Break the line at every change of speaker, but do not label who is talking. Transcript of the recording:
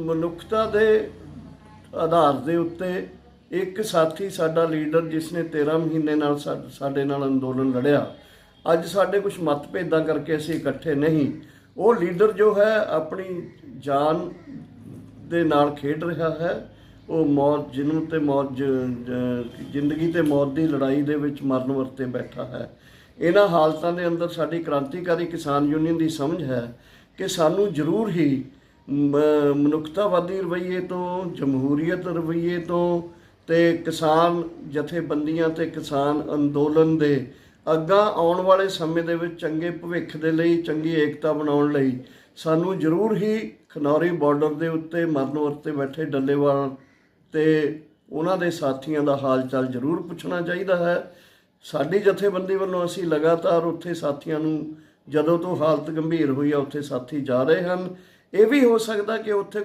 ਮਨੁੱਖਤਾ ਦੇ ਆਧਾਰ ਦੇ ਉੱਤੇ ਇੱਕ ਸਾਥੀ ਸਾਡਾ ਲੀਡਰ ਜਿਸ ਨੇ 13 ਮਹੀਨੇ ਨਾਲ ਸਾਡੇ ਨਾਲ ਅੰਦੋਲਨ ਲੜਿਆ। ਅੱਜ ਸਾਡੇ ਕੁਝ ਮਤਭੇਦਾਂ ਕਰਕੇ ਅਸੀਂ ਇਕੱਠੇ ਨਹੀਂ। ਉਹ ਲੀਡਰ ਜੋ ਹੈ, ਆਪਣੀ ਜਾਨ ਦੇ ਨਾਲ ਖੇਡ ਰਿਹਾ ਹੈ। ਉਹ ਮੌਤ ਜਨਮ ਤੇ ਮੌਤ ਜ਼ਿੰਦਗੀ ਤੇ ਮੌਤ ਦੀ ਲੜਾਈ ਦੇ ਵਿੱਚ ਮਰਨ ਵਰਤੇ ਬੈਠਾ ਹੈ। ਇਹਨਾਂ ਹਾਲਤਾਂ ਦੇ ਅੰਦਰ ਸਾਡੀ ਕ੍ਰਾਂਤੀਕਾਰੀ ਕਿਸਾਨ ਯੂਨੀਅਨ ਦੀ ਸਮਝ ਹੈ ਕਿ ਸਾਨੂੰ ਜ਼ਰੂਰ ਹੀ ਮਨੁੱਖਤਾਵਾਦੀ ਰਵੱਈਏ ਤੋਂ, ਜਮਹੂਰੀਅਤ ਰਵੱਈਏ ਤੋਂ ਤੇ ਕਿਸਾਨ ਜਥੇਬੰਦੀਆਂ ਤੇ ਕਿਸਾਨ ਅੰਦੋਲਨ ਦੇ ਅੱਗਾ ਆਉਣ ਵਾਲੇ ਸਮੇਂ ਦੇ ਵਿੱਚ ਚੰਗੇ ਭਵਿੱਖ ਦੇ ਲਈ, ਚੰਗੀ ਏਕਤਾ ਬਣਾਉਣ ਲਈ ਸਾਨੂੰ ਜ਼ਰੂਰ ਹੀ ਖਨੌਰੀ ਬਾਰਡਰ ਦੇ ਉੱਤੇ ਮਰਨ ਵਰਤੇ ਬੈਠੇ ਡੱਲੇਵਾਲ ਤੇ ਉਹਨਾਂ ਦੇ ਸਾਥੀਆਂ ਦਾ ਹਾਲ ਚਾਲ ਜ਼ਰੂਰ ਪੁੱਛਣਾ ਚਾਹੀਦਾ ਹੈ। ਸਾਡੀ ਜਥੇਬੰਦੀ ਵੱਲੋਂ ਅਸੀਂ ਲਗਾਤਾਰ ਉੱਥੇ ਸਾਥੀਆਂ ਨੂੰ, ਜਦੋਂ ਤੋਂ ਹਾਲਤ ਗੰਭੀਰ ਹੋਈ ਆ, ਉੱਥੇ ਸਾਥੀ ਜਾ ਰਹੇ ਹਨ। ਇਹ ਵੀ ਹੋ ਸਕਦਾ ਕਿ ਉੱਥੇ